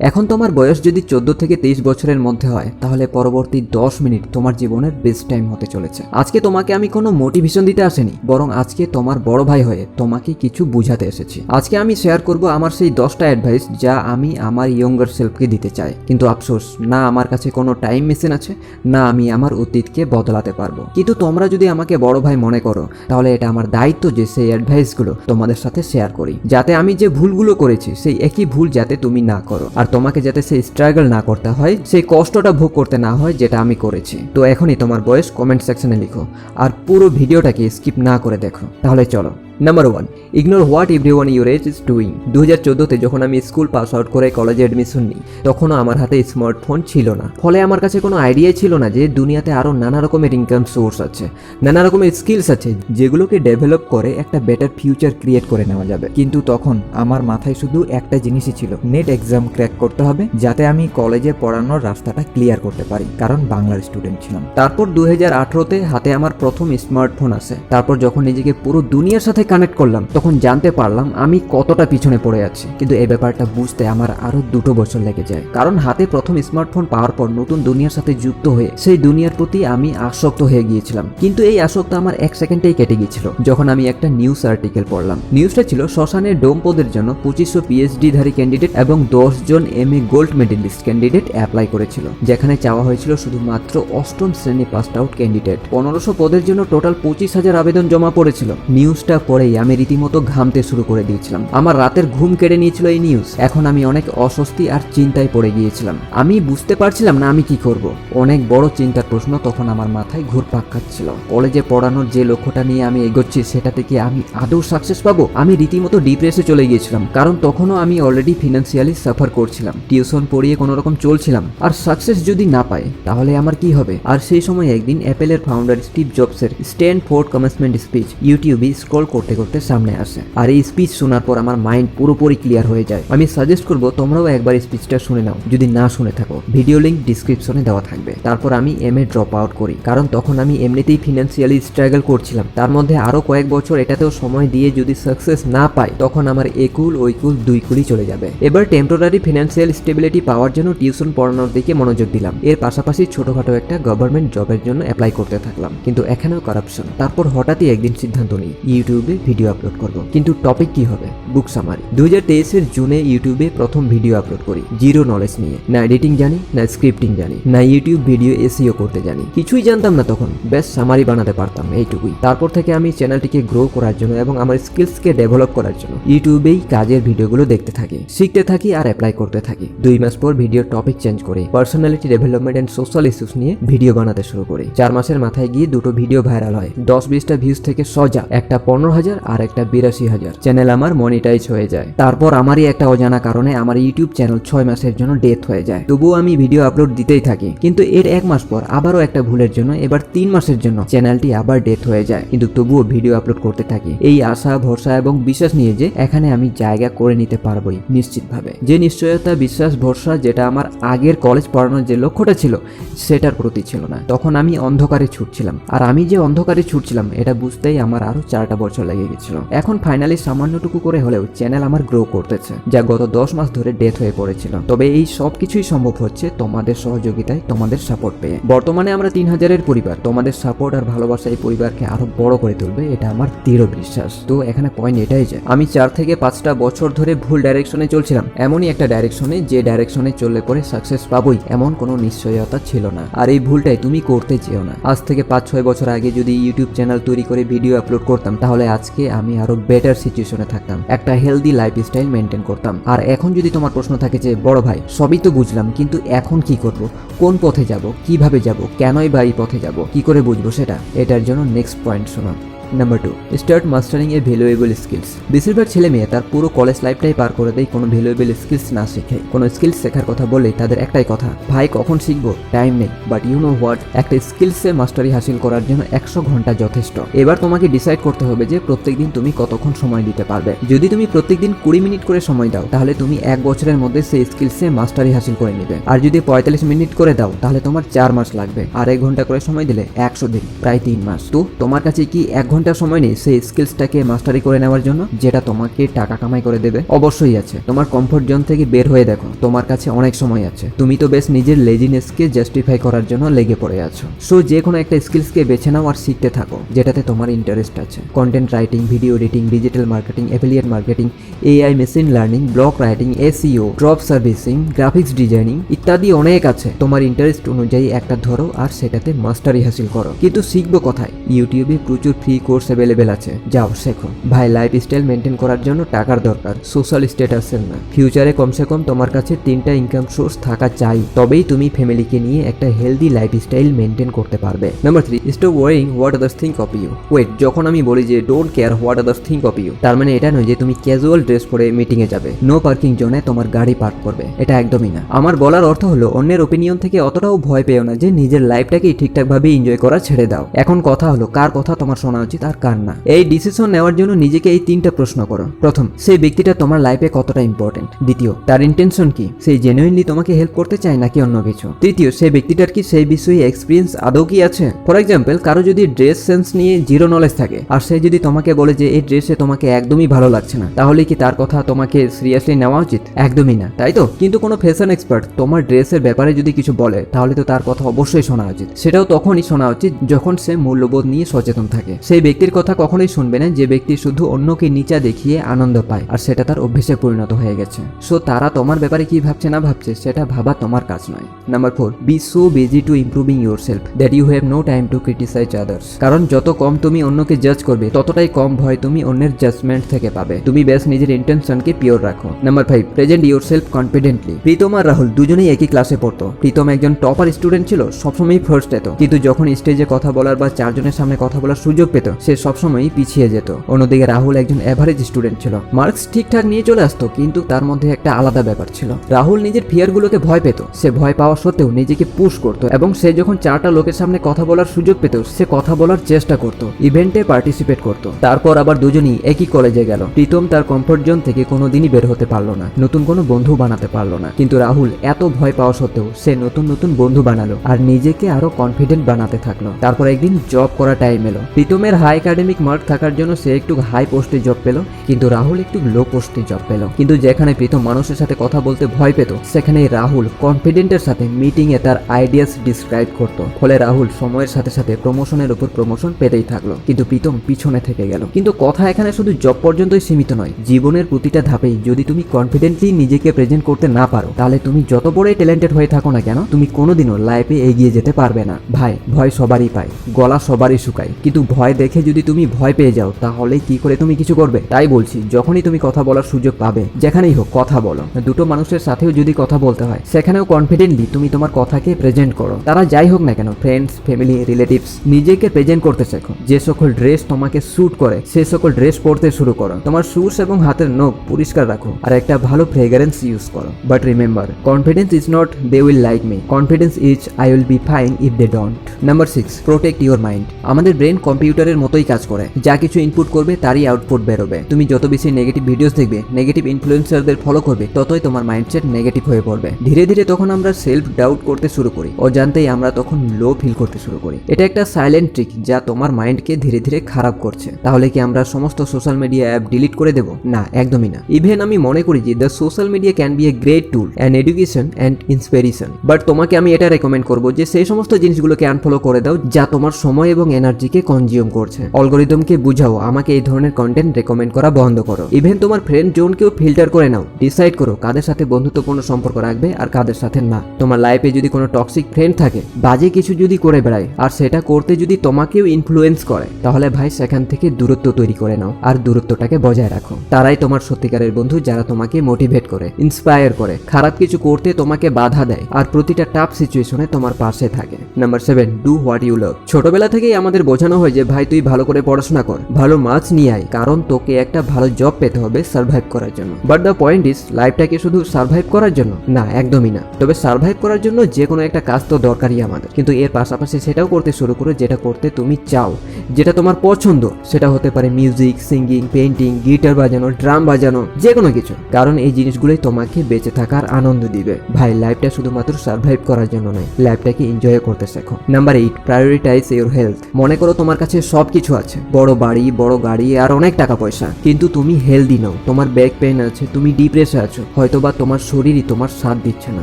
এখন তোমার বয়স যদি চোদ্দ থেকে তেইশ বছরের মধ্যে হয়, তাহলে পরবর্তী দশ মিনিট তোমার জীবনের বেস্ট টাইম হতে চলেছে। আজকে তোমাকে আমি কোনো মোটিভেশন দিতে আসেনি, বরং আজকে তোমার বড় ভাই হয়ে তোমাকে কিছু বুঝাতে এসেছি। আজকে আমি শেয়ার করব আমার সেই দশটা অ্যাডভাইস যা আমি আমার ইয়ঙ্গার সেলফকে দিতে চাই। কিন্তু আফসোস, না আমার কাছে কোনো টাইম মেশিন আছে, না আমি আমার অতীতকে বদলাতে পারব। কিন্তু তোমরা যদি আমাকে বড় ভাই মনে করো, তাহলে এটা আমার দায়িত্ব যে সেই অ্যাডভাইসগুলো তোমাদের সাথে শেয়ার করি। যাতে আমি যে ভুলগুলো করেছি, সেই একই ভুল যাতে তুমি না করো। আর তোমাকে যাতে সেই স্ট্রাগল না করতে হয়, সেই কষ্টটা ভোগ করতে না হয়, যেটা আমি করেছি। তো এখনই তোমার বয়স কমেন্ট সেকশনে লিখো। আর পুরো ভিডিওটাকে স্কিপ না করে দেখো। তাহলে চলো। Number one ignore what everyone your age is doing দু হাজার চোদ্দোতে যখন আমি স্কুল পাস আউট করে কলেজে অ্যাডমিশন নিই, তখনও আমার হাতে স্মার্টফোন ছিল না। ফলে আমার কাছে কোনো আইডিয়াই ছিল না যে দুনিয়াতে আরও নানা রকমের ইনকাম সোর্স আছে, নানা রকমের স্কিলস আছে, যেগুলোকে ডেভেলপ করে একটা বেটার ফিউচার ক্রিয়েট করে নেওয়া যাবে। কিন্তু তখন আমার মাথায় শুধু একটা জিনিসই ছিল নেট এক্সাম ক্র্যাক করতে হবে, যাতে আমি কলেজে পড়ানোর রাস্তাটা ক্লিয়ার করতে পারি, কারণ বাংলার স্টুডেন্ট ছিলাম। তারপর দু হাজার আঠেরোতে হাতে আমার প্রথম স্মার্টফোন আসে। তারপর যখন নিজেকে পুরো দুনিয়ার সাথে কানেক্ট করলাম, তখন জানতে পারলাম আমি কতটা পিছনে পড়ে আছি। কিন্তু এই ব্যাপারটা বুঝতে আমার আরও দুটো বছর লেগে যায়। কারণ হাতে প্রথম স্মার্টফোন পাওয়ার পর নতুন দুনিয়ার সাথে যুক্ত হয়ে সেই দুনিয়ার প্রতি আমি আসক্ত হয়ে গিয়েছিলাম। কিন্তু এই আসক্ত আমার এক সেকেন্ডেই কেটে গিয়েছিল, যখন আমি একটা নিউজ আর্টিকেল পড়লাম। নিউজটা ছিল শ্মশানের ডোম পদের জন্য পঁচিশশো পিএইচডি ধারী ক্যান্ডিডেট এবং দশ জন M A gold medalist candidate apply করেছিল, যেখানে চাওয়া হয়েছিল শুধুমাত্র অষ্টম শ্রেণি পাস আউট ক্যান্ডিডেট পনেরোশো পদের জন্য টোটাল পঁচিশ হাজার আবেদন জমা পড়েছিল। নিউজটা পড়েই আমি রীতিমতো ঘামতে শুরু করে দিয়েছিলাম। আমার রাতের ঘুম কেড়ে নিয়েছিল এই নিউজ এখন আমি অনেক অস্বস্তি আর চিন্তায় পড়ে গিয়েছিলাম। আমি বুঝতে পারছিলাম না আমি কি করব। অনেক বড় চিন্তার প্রশ্ন তখন আমার মাথায় ঘুরপাক খাচ্ছিল। কলেজে পড়ানোর যে লক্ষ্যটা নিয়ে আমি এগোচ্ছি সেটা থেকে আমি আদৌ সাকসেস পাবো? আমি রীতিমতো ডিপ্রেসে চলে গিয়েছিলাম, কারণ তখনও আমি অলরেডি ফিনান্সিয়ালি সাফার করছিলাম। টিউশন পড়িয়ে কোনো রকম চলছিলাম। আর সাকসেস যদি না পাই, তাহলে আমার কি হবে? আর সেই সময় একদিন অ্যাপেলের ফাউন্ডার স্টিভ জবসের স্ট্যান্ড ফোর্ড কমেন্সমেন্ট স্পিচ ইউটিউবে স্ক্রল করতে করতে করতে সামনে আসে। আর এই স্পিচ শোনার পর আমার মাইন্ড পুরোপুরি ক্লিয়ার হয়ে যায়। আমি সাজেস্ট করব, তোমরাও একবার স্পিচটা শুনে নাও। যদি না শুনে থাকো ভিডিও লিঙ্ক ডিসক্রিপশনে দেওয়া থাকবে। তারপর আমি এম এ ড্রপ আউট করি। কারণ তখন আমি এমনিতেই ফিনান্সিয়ালি স্ট্রাগল করছিলাম। তার মধ্যে আরও কয়েক বছর এটাতেও সময় দিয়ে যদি সাকসেস না পাই, তখন আমার একুল ওইকুল দুই কুলই চলে যাবে। এবার টেম্পোরারি ফিনান্সিয়াল স্টেবিলিটি পাওয়ার জন্য টিউশন পড়ানোর দিকে মনোযোগ দিলাম। এর পাশাপাশি ছোটখাটো একটা গভর্নমেন্ট জবের জন্য অ্যাপ্লাই করতে থাকলাম। কিন্তু এখানেও কারাপশন তারপর হঠাৎই একদিন সিদ্ধান্ত নিই ইউটিউবে ভিডিও আপলোড করব। কিন্তু টপিক কি হবে? বুক সামারি দু হাজার তেইশের জুনে ইউটিউবে প্রথম ভিডিও আপলোড করি। জিরো নলেজ নিয়ে। না এডিটিং জানি, না স্ক্রিপ্টিং জানি, না ইউটিউব ভিডিও এসিও করতে জানি। কিছুই জানতাম না তখন। বেশ সামারি বানাতে পারতাম এইটুকুই। তারপর থেকে আমি চ্যানেলটিকে গ্রো করার জন্য এবং আমার স্কিলসকে ডেভেলপ করার জন্য ইউটিউবেই কাজের ভিডিওগুলো দেখতে থাকি। শিখতে থাকি আর অ্যাপ্লাই করতে থাকি। দুই মাস পর ভিডিও টপিক চেঞ্জ করে personality development and social issues নিয়ে ভিডিও বানাতে শুরু করি। চার মাসের মাথায় গিয়ে দুটো ভিডিও ভাইরাল হয়। দশ বিশটা ভিউজ থেকে সজা, একটা পনেরো হাজার আর একটা বিরাশি হাজার। চ্যানেল আমার মনিটাইজ হয়ে যায়। তারপর আমারই একটা অজানা কারণে আমার ইউটিউব চ্যানেল ছয় মাসের জন্য ডেথ হয়ে যায়। তবুও আমি ভিডিও আপলোড দিতেই থাকি। কিন্তু এর এক মাস পর আবারও একটা ভুলের জন্য এবার তিন মাসের জন্য চ্যানেলটি আবার ডেথ হয়ে যায়। কিন্তু তবুও ভিডিও আপলোড করতে থাকি। এই আশা, ভরসা এবং বিশ্বাস নিয়ে যে এখানে আমি জায়গা করে নিতে পারবোই নিশ্চিতভাবে। যে নিশ্চয়তা, বিশ্বাস, ভরসা যেটা আমার আগের কলেজ পড়ানোর যে লক্ষ্যটা ছিল, সেটার প্রতি ছিল না। তখন আমি অন্ধকারে ছুটছিলাম। আর আমি যে অন্ধকারে ছুটছিলাম, এটা বুঝতেই আমার আরও চারটা বছর লেগে গেছিল। এখন ফাইনালি সামান্যটুকু করে হলেও চ্যানেল আমার গ্রো করতেছে, যা গত দশ মাস ধরে ডেথ হয়ে পড়েছিল। তবে এই সব কিছুই সম্ভব হচ্ছে তোমাদের সহযোগিতায়, তোমাদের সাপোর্ট পেয়ে। বর্তমানে আমরা তিন হাজারের পরিবার, তোমাদের সাপোর্ট আর ভালোবাসা এই পরিবারকে আরও বড় করে তুলবে, এটা আমার দৃঢ় বিশ্বাস। তো এখানে পয়েন্ট এটাই যে, আমি চার থেকে পাঁচটা বছর ধরে ভুল ডাইরেকশনে চলছিলাম, এমনই একটা ডাইরেকশনে যে ডাইরেকশনে চললে পরে সাকসেস পাবোই, এমন কোনো নিশ্চয়তা ছিল না। আর এই ভুলটাই তুমি করতে চেও না। আজ থেকে পাঁচ ছয় বছর আগে যদি ইউটিউব চ্যানেল তৈরি করে ভিডিও আপলোড করতাম, তাহলে আজকে আমি আরও বেটার সিচুয়েশনে থাকতাম। একটা হেলদি লাইফ স্টাইল মেনটেন করতাম। আর এখন যদি তোমার প্রশ্ন থাকে যে, বড় ভাই, সবই তো বুঝলাম, কিন্তু এখন কি করব? কোন পথে যাব? কীভাবে যাব? কেনই বা এই পথে যাব? কি করে বুঝব সেটা? এটার জন্য নেক্সট পয়েন্ট শোনো number two start mastering a valuable skills বেশিরভাগ ছেলে মেয়ে তার পুরো কলেজ লাইফটাই পার করে দেয় কোনো ভ্যালুয়েবল স্কিলস না শিখে। কোনো স্কিলস শেখার কথা বললে তাদের একটাই কথা, ভাই, কখন শিখব? টাইম নেই। বাট ইউ নো হোয়াট একটা স্কিলসে মাস্টারি হাসিল করার জন্য একশো ঘণ্টা যথেষ্ট। এবার তোমাকে ডিসাইড করতে হবে যে প্রত্যেকদিন তুমি কতক্ষণ সময় দিতে পারবে। যদি তুমি প্রত্যেকদিন কুড়ি মিনিট করে সময় দাও, তাহলে তুমি এক বছরের মধ্যে সেই স্কিলসে মাস্টারি হাসিল করে নেবে। আর যদি পঁয়তাল্লিশ মিনিট করে দাও, তাহলে তোমার চার মাস লাগবে। আর এক ঘণ্টা করে সময় দিলে একশো দিন প্রায় তিন মাস। তো তোমার কাছে কি এক ঘণ্টা ঘণ্টা সময় নেই সেই স্কিলসটাকে মাস্টারি করে নেওয়ার জন্য যেটা তোমাকে টাকা কামাই করে দেবে। অবশ্যই আছে। তোমার কমফোর্ট জোন থেকে বের হয়ে দেখো। তোমার কাছে অনেক সময় আছে। তুমি তো বেশ নিজের লেজিনেসকে জাস্টিফাই করার জন্য লেগে পড়ে আছো। সো যে কোনো একটা স্কিলসকে বেছে নাও আর শিখতে থাকো, যেটাতে তোমার ইন্টারেস্ট আছে। Content writing video editing digital marketing affiliate marketing A I machine learning blog writing S E O drop servicing graphics designing ইত্যাদি অনেক আছে। তোমার ইন্টারেস্ট অনুযায়ী একটা ধরো আর সেটাতে মাস্টারি হাসিল করো। কিন্তু শিখব কোথায়? ইউটিউবে প্রচুর ফ্রি কোর্স অ্যাভেলেবেল আছে। যাও, শেখো। ভাই লাইফ স্টাইল মেনটেন করার জন্য টাকার দরকার। সোশ্যাল স্ট্যাটাসের না। ফিউচারে কমসে কম তোমার কাছে তিনটা ইনকাম সোর্স থাকা চাই। তবেই তুমি ফ্যামিলিকে নিয়ে একটা হেলদি লাইফ স্টাইল মেনটেন করতে পারবে। Number three stop worrying what others think of you wait যখন আমি বলি যে don't care what others think of you তার মানে এটা নয় যে, তুমি ক্যাজুয়াল ড্রেস পরে মিটিংয়ে যাবে। নো পার্কিং জোনে তোমার গাড়ি পার্ক করবে। এটা একদমই না। আমার বলার অর্থ হলো, অন্যের ওপিনিয়ন থেকে অতটাও ভয় পেও না যে, নিজের লাইফটাকেই ঠিকঠাকভাবে এনজয় করা ছেড়ে দাও। এখন কথা হলো, কার কথা তোমার শোনা উচিত? আর কার না। এই ডিসিশন নেওয়ার জন্য নিজেকে এই তিনটা প্রশ্ন করো। প্রথম, সেই ব্যক্তিটা তোমার লাইফে কতটা ইম্পর্টেন্ট দ্বিতীয়, তার ইন্টেনশন কি? সেই জেনুইনলি তোমাকে হেল্প করতে চায় নাকি অন্য কিছু? তৃতীয়, সেই ব্যক্তিটার কি সেই বিষয়ে এক্সপিরিয়েন্স আদৌ কি আছে? ফর এক্সাম্পল কারও যদি ড্রেস সেন্স নিয়ে জিরো নলেজ থাকে, আর সে যদি তোমাকে বলে যে এই ড্রেসে তোমাকে একদমই ভালো লাগছে না, তাহলে কি তার কথা তোমাকে সিরিয়াসলি নেওয়া উচিত? একদমই না, তাই তো? কিন্তু কোনো ফ্যাশন এক্সপার্ট তোমার ড্রেসের ব্যাপারে যদি কিছু বলে, তাহলে তো তার কথা অবশ্যই শোনা উচিত। সেটাও তখনই শোনা উচিত যখন সে মূল্যবোধ নিয়ে সচেতন থাকে। সেই ব্যক্তির কথা কখনোই শুনবে না, যে ব্যক্তি শুধু অন্যকে নিচা দেখিয়ে আনন্দ পায়, আর সেটা তার অভ্যেসে পরিণত হয়ে গেছে। সো তারা তোমার ব্যাপারে কি ভাবছে না ভাবছে, সেটা ভাবা তোমার কাজ নয়। Number four be so busy to improving yourself that you have no time to criticise others কারণ যত কম তুমি অন্যকে জাজ করবে, ততটাই কম ভয় তুমি অন্যের জাজমেন্ট থেকে পাবে। তুমি বেশ নিজের ইন্টেনশনকে পিওর রাখো। Number five present yourself confidently Pritam আর রাহুল দুজনেই একই ক্লাসে পড়তো। প্রীতম একজন টপার স্টুডেন্ট ছিল সবসময় ফার্স্ট এত। কিন্তু যখন স্টেজে কথা বলার বা চারজনের সামনে কথা বলার সুযোগ পেত সে সবসময়ই পিছিয়ে যেত। অন্যদিকে রাহুল একজন অ্যাভারেজ স্টুডেন্ট ছিল। মার্কস ঠিকঠাক নিয়ে চলে আসতো, কিন্তু তার মধ্যে একটা আলাদা ব্যাপার ছিল। রাহুল নিজের ফিয়ারগুলোকে ভয় পেত। সে ভয় পাওয়া সত্ত্বেও নিজেকে পুশ করত এবং সে যখন চারটা লোকের সামনে কথা বলার সুযোগ পেত, সে কথা বলার চেষ্টা করত ইভেন্টে পার্টিসিপেট করত। তারপর আবার দুজনই একই কলেজে গেল। প্রীতম তার কমফোর্ট জোন থেকে কোনোদিনই বের হতে পারল না, নতুন কোনো বন্ধু বানাতে পারল না। কিন্তু রাহুল এত ভয় পাওয়া সত্ত্বেও সে নতুন নতুন বন্ধু বানালো আর নিজেকে আরও কনফিডেন্ট বানাতে থাকল। তারপর একদিন জব করা টাইম এলো। প্রীতমের হাই একাডেমিক মার্ক থাকার জন্য সে একটু হাই পোস্টে জব পেল, কিন্তু রাহুল একটু লো পোস্টে জব পেল। কিন্তু যেখানে প্রীতম মানুষের সাথে কথা বলতে ভয় পেত সেখানে রাহুল কনফিডেন্টের সাথে মিটিং এ তার আইডিয়াস ডিসক্রাইব করত। ফলে রাহুল সময়ের সাথে সাথে প্রমোশনের উপর প্রমোশন পেতেই থাকল। কিন্তু প্রীতম পিছনে থেকে গেল। কিন্তু কথা এখানে শুধু জব পর্যন্তই সীমিত নয়, জীবনের প্রতিটা ধাপেই যদি তুমি কনফিডেন্টলি নিজেকে প্রেজেন্ট করতে না পারো, তাহলে তুমি যত বড়ই ট্যালেন্টেড হয়ে থাকো না কেন, তুমি কোনোদিনও লাইফে এগিয়ে যেতে পারবে না। ভাই, ভয় সবারই পায়, গলা সবারই শুকায়। কিন্তু ভয় দেখে যদি তুমি ভয় পেয়ে যাও, তাহলে কি করে তুমি কিছু করবে? তাই বলছি, যখনই তুমি কথা বলার সুযোগ পাবে, যেখানেই হোক, কথা বলো। দুটো মানুষের সাথেও যদি কথা বলতে হয়, সেখানেও কনফিডেন্টলি তুমি তোমার কথাকে প্রেজেন্ট করো। তারা যাই হোক না কেন ফ্রেন্ডস ফ্যামিলি রিলেটিভস নিজেকে প্রেজেন্ট করতে শেখো। যে সকল ড্রেস তোমাকে স্যুট করে, সে সকল ড্রেস পরতে শুরু করো। তোমার শুস এবং হাতের নখ পরিষ্কার রাখো আর একটা ভালো ফ্রেগারেন্স ইউজ করো। But remember confidence is not they will like me confidence is I will be fine if they don't number six protect your mind আমাদের ব্রেন কম্পিউটারের মতোই কাজ করে। যা কিছু ইনপুট করবে, তারই আউটপুট বেরোবে। তুমি যত বেশি নেগেটিভ ভিডিওস দেখবে নেগেটিভ ইনফ্লুয়েন্সারদের ফলো করবে, ততই তোমার মাইন্ডসেট নেগেটিভ হয়ে পড়বে। ধীরে ধীরে তখন আমরা সেলফ ডাউট করতে শুরু করি। অজান্তেই আমরা তখন লো ফিল করতে শুরু করি। এটা একটা সাইলেন্ট ট্রিক যা তোমার মাইন্ডকে ধীরে ধীরে খারাপ করছে। তাহলে কি আমরা সমস্ত সোশ্যাল মিডিয়া অ্যাপ ডিলিট করে দেব? না, একদমই না। ইভেন আমি মনে করি যে the social media can be a great tool and education and inspiration but তোমাকে আমি এটা রেকমেন্ড করব যে, সেই সমস্ত জিনিসগুলোকে আনফলো করে দাও যা তোমার সময় এবং এনার্জিকে কনজিউম করছে। অলগোরিদমকে বুঝাও, আমাকে এই ধরনের কন্টেন্ট রেকমেন্ড করা বন্ধ করো। ইভেন তোমার ফ্রেন্ড জোনকেও ফিল্টার করে নাও ডিসাইড করো কাদের সাথে বন্ধুত্বপূর্ণ সম্পর্ক রাখবে আর কাদের সাথে না। তোমার লাইফে যদি কোনো টক্সিক ফ্রেন্ড থাকে, বাজে কিছু যদি করে বেড়ায়, আর সেটা করতে যদি তোমাকেও ইনফ্লুয়েন্স করে, তাহলে ভাই সেখান থেকে দূরত্ব তৈরি করে নাও আর দূরত্বটাকে বজায় রাখো। তারাই তোমার সত্যিকারের বন্ধু যারা তোমাকে মোটিভেট করে ইন্সপায়ার করে। খারাপ কিছু করতে তোমাকে বাধা দেয় আর প্রতিটা টাফ সিচুয়েশনে তোমার পাশে থাকে। Number seven do what you love ছোটবেলা থেকেই আমাদের বোঝানো হয় যে, ভাই তুই ভালো করে পড়াশোনা কর, ভালো মার্কস নিয়ে আয়, কারণ তোকে একটা ভালো জব পেতে হবে সার্ভাইভ করার জন্য। বাট দ্য পয়েন্ট ইজ লাইফটাকে শুধু সার্ভাইভ করার জন্য? না, একদমই না। তবে সার্ভাইভ করার জন্য যে কোনো একটা কাজ তো দরকারই আমাদের। কিন্তু এর পাশাপাশি সেটাও করতে শুরু করো যেটা করতে তুমি চাও। যেটা তোমার পছন্দ, সেটা হতে পারে মিউজিক সিঙ্গিং পেন্টিং গিটার বাজানো ড্রাম বাজানো যে কোনো কিছু। কারণ এই জিনিসগুলোই তোমাকে বেঁচে থাকার আনন্দ দিবে। ভাই লাইফটা শুধুমাত্র সার্ভাইভ করার জন্য নয় লাইফটাকে এনজয় করতে শেখো। Number eight prioritise your health মনে করো তোমার কাছে সব সব কিছু আছে। বড় বাড়ি, বড় গাড়ি আর অনেক টাকা পয়সা। কিন্তু তুমি হেলদি নাও। তোমার ব্যাক পেন আছে, তুমি ডিপ্রেসে আছো। হয়তো বা তোমার শরীরই তোমার সাথ দিচ্ছে না।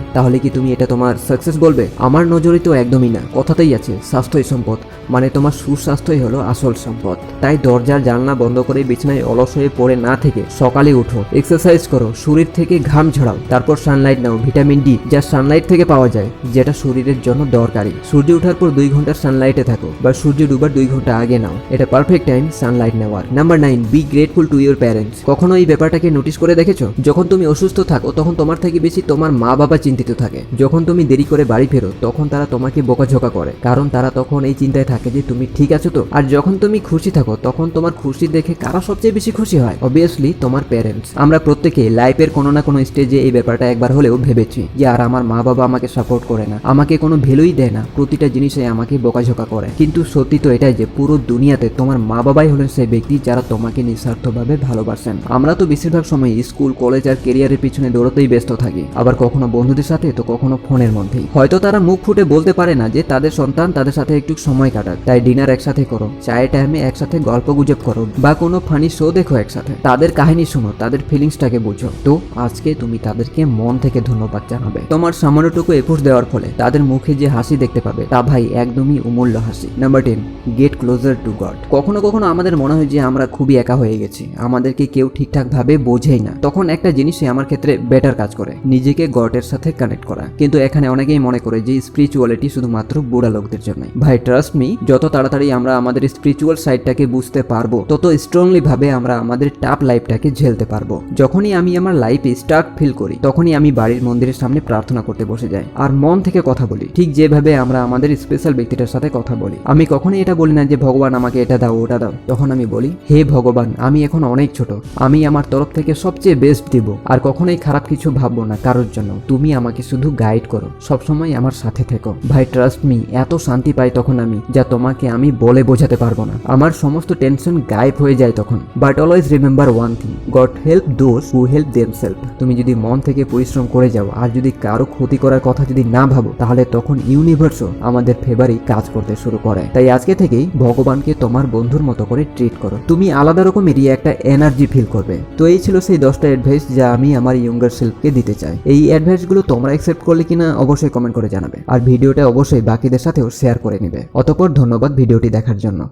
তাহলে কি তুমি এটা তোমার সাকসেস বলবে? আমার নজরে তো একদমই না। কথাতেই আছে, স্বাস্থ্যই সম্পদ। মানে তোমার সুস্বাস্থ্যই হলো আসল সম্পদ। তাই দরজার জানলা বন্ধ করে বিছানায় অলস হয়ে পড়ে না থেকে সকালে উঠো। এক্সারসাইজ করো। শরীর থেকে ঘাম ঝরাও। তারপর সানলাইট নাও। ভিটামিন ডি যা সানলাইট থেকে পাওয়া যায়, যেটা শরীরের জন্য দরকারি। সূর্য ওঠার পর দুই ঘণ্টা সানলাইটে থাকো বা সূর্য ডুবার দুই ঘণ্টা আগে নাও। এটা পারফেক্ট টাইম সানলাইট নেওয়ার। Number nine be grateful to your parents কখনো এই ব্যাপারটাকে নোটিস করে দেখেছ? যখন তুমি অসুস্থ থাকো, তখন তোমার থেকে বেশি তোমার মা বাবা চিন্তিত থাকে। যখন তুমি দেরি করে বাড়ি ফেরো, তখন তারা তোমাকে বোকাঝোকা করে। কারণ তারা তখন এই চিন্তায় থাকে যে, তুমি ঠিক আছো তো? আর যখন তুমি খুশি থাকো, তখন তোমার খুশি দেখে কারা সবচেয়ে বেশি খুশি হয়? অবভিয়াসলি তোমার প্যারেন্টস আমরা প্রত্যেকে লাইফের কোনো না কোনো স্টেজে এই ব্যাপারটা একবার হলেও ভেবেছি যে, আর আমার মা বাবা আমাকে সাপোর্ট করে না। আমাকে কোনো ভ্যালুই দেয় না। প্রতিটা জিনিসে আমাকে বোকাঝোকা করে। কিন্তু সত্যি তো এটাই যে, পুরো দুনিয়াতে তোমার মা বাবাই হলেন সেই ব্যক্তি যারা তোমাকে নিঃস্বার্থভাবে ভালোবাসেন। আমরা তো বেশিরভাগ সময় স্কুল, কলেজ আর কেরিয়ারের পিছনে দৌড়তেই ব্যস্ত থাকি। আবার কখনো বন্ধুদের সাথে, তো কখনো ফোনের মধ্যেই। হয়তো তারা মুখ ফুটে বলতে পারে না যে তাদের সন্তান তাদের সাথে একটু সময় কাটাক। তাই ডিনার একসাথে করো, চায়ের টাইমে একসাথে গল্প গুজব করো, বা কোনো ফানি শো দেখো একসাথে। তাদের কাহিনী শোনো, তাদের ফিলিংসটাকে বুঝো। তো আজকে তুমি তাদেরকে মন থেকে ধন্যবাদ জানাবে। তোমার সামান্যটুকু এফোর্ট দেওয়ার ফলে তাদের মুখে যে হাসি দেখতে পাবে, তা ভাই একদমই অমূল্য হাসি। Number ten, get closer to God কখনো কখনো আমাদের মনে হয় যে আমরা খুবই একা হয়ে গেছি। আমাদেরকে কেউ ঠিকঠাক ভাবে বোঝেই না। তখন একটা জিনিসই আমার ক্ষেত্রে বেটার কাজ করে। নিজেকে গডের সাথে কানেক্ট করা। কিন্তু এখানে অনেকেই মনে করে যে স্পিরিচুয়ালিটি শুধুমাত্র বুড়া লোকদের জন্য ভাই ট্রাস্ট মি যত তাড়াতাড়ি আমরা আমাদের স্পিরিচুয়াল সাইডটাকে বুঝতে পারব, তত স্ট্রংলি ভাবে আমরা আমাদের টাপ লাইফটাকে ঝেলতে পারব। যখনই আমি আমার লাইফে স্টার্ক ফিল করি, তখনই আমি বাড়ির মন্দিরের সামনে প্রার্থনা করতে বসে যাই। আর মন থেকে কথা বলি। ঠিক যেভাবে আমরা আমাদের স্পেশাল ব্যক্তিটার সাথে কথা বলি। আমি কখনোই এটা বলি না যে ভগবান আমাকে এটা দাও, ওটা দাও। তখন আমি বলি, হে ভগবান, আমি এখন অনেক ছোট। আমি আমার তরফ থেকে সবচেয়ে বেস্ট দিব। আর কখনোই খারাপ কিছু ভাববো না কারোর জন্য। তুমি আমাকে শুধু গাইড করো। সবসময় আমার সাথে থেকো। ভাই ট্রাস্ট মি এত শান্তি পাই তখন আমি, যা তোমাকে আমি বলে বোঝাতে পারব না। আমার সমস্ত টেনশন গায়েব হয়ে যায় তখন। But always remember one thing God help those who help themselves তুমি যদি মন থেকে পরিশ্রম করে যাও, আর যদি কারও ক্ষতি করার কথা যদি না ভাবো, তাহলে তখন ইউনিভার্সও আমাদের ফেভারই কাজ করতে শুরু করে। তাই আজকে থেকেই ভগবানকে তোমার বন্ধুর মতো করে ট্রিট করো। তুমি আলাদা রকমেরই একটা এনার্জি ফিল করবে। তো এই ছিল সেই দশটা অ্যাডভাইস যা আমি আমার ইয়ঙ্গার সেলফকে দিতে চাই। এই অ্যাডভাইসগুলো তোমরা অ্যাকসেপ্ট করলে কিনা অবশ্যই কমেন্ট করে জানাবে। আর ভিডিওটা অবশ্যই বাকিদের সাথেও শেয়ার করে নেবে। অতপর ধন্যবাদ ভিডিওটি দেখার জন্য।